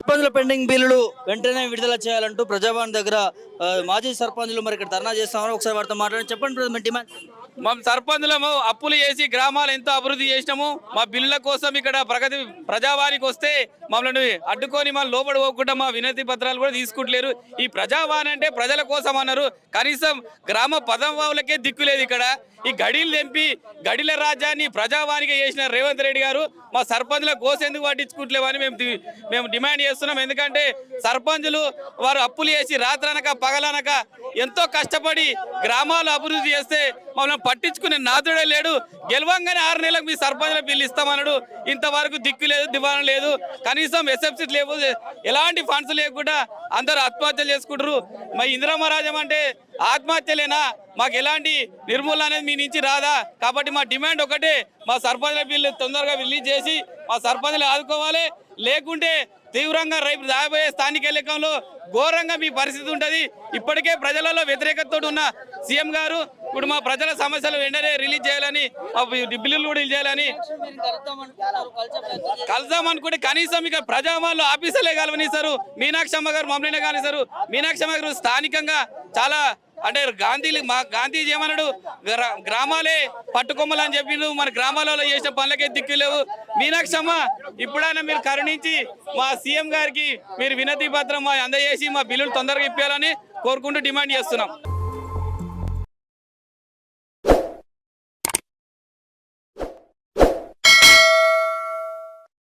సర్పంచుల పెండింగ్ బిల్లులు వెంటనే విడుదల చేయాలంటూ ప్రజాభవన్ దగ్గర మాజీ సర్పంచులు మరి ఇక్కడ ధర్నా చేస్తామని ఒకసారి వారితో మాట్లాడి చెప్పండి మీ డిమాండ్. మా సర్పంచులము అప్పులు చేసి గ్రామాలు ఎంతో అభివృద్ధి చేసినాము. మా బిల్లుల కోసం ఇక్కడ ప్రగతి ప్రజావానికి వస్తే మమ్మల్ని అడ్డుకొని మన లోపడి పోకుండా మా వినతి పత్రాలు కూడా తీసుకుంటలేరు. ఈ ప్రజావాణి అంటే ప్రజల కోసం అన్నారు. కనీసం గ్రామ పదవాళ్ళకే దిక్కు లేదు ఇక్కడ. ఈ గడిలు తెంపి గడిల రాజ్యాన్ని ప్రజావానికి చేసిన రేవంత్ రెడ్డి గారు మా సర్పంచ్ల కోసేందుకు పట్టించుకుంటలేమని మేము మేము డిమాండ్ చేస్తున్నాం. ఎందుకంటే సర్పంచులు వారు అప్పులు చేసి రాత్రనక పగలనక ఎంతో కష్టపడి గ్రామాలు అభివృద్ధి చేస్తే మమ్మల్ని పట్టించుకునే నాదుడే లేడు. గెలవంగానే ఆరు నెలలకు మీ సర్పంచుల బిల్లు ఇస్తామన్నాడు. ఇంతవరకు దిక్కు లేదు దివాణం లేదు. కనీసం ఎస్ఎఫ్సీ లేవు ఎలాంటి ఫండ్స్ లేకుండా అందరూ ఆత్మహత్యలు చేసుకుంటారు మరి ఇందిరామరాజం అంటే ఆత్మహత్యలేనా? మాకు ఎలాంటి నిర్మూలన అనేది మీ నుంచి రాదా? కాబట్టి మా డిమాండ్ ఒకటే మా సర్పంచుల బిల్లు తొందరగా రిలీజ్ చేసి మా సర్పంచులు ఆదుకోవాలి. లేకుంటే తీవ్రంగా రేపు రాబోయే స్థానిక ఎన్నికల్లో ఘోరంగా మీ పరిస్థితి ఉంటుంది. ఇప్పటికే ప్రజలలో వ్యతిరేకతతో ఉన్న సీఎం గారు ఇప్పుడు మా ప్రజల సమస్యలు వెంటనే రిలీజ్ చేయాలని బిల్లులు కూడా చేయాలని కలుద్దామనుకుంటే కనీసం ఇక ప్రజావాళ్ళు ఆఫీసులే కలవనిస్తారు. మీనాక్షమ్మ గారు మమ్మల్ని కానిస్తారు. మీనాక్షమ్మ గారు స్థానికంగా చాలా అంటే గాంధీ మా గాంధీజీ ఏమన్నాడు? గ్రా- గ్రామాలే పట్టుకొమ్మలు అని చెప్పిండు మన గ్రామాలలో చేసిన పనులకే దిక్కు లేవు. మీనాక్షమ్మ ఇప్పుడైనా మీరు కరుణించి మా సీఎం గారికి మీరు వినతి పత్రం మా అందజేసి మా బిల్లులు తొందరగా ఇప్పించాలని కోరుకుంటూ డిమాండ్ చేస్తున్నాం.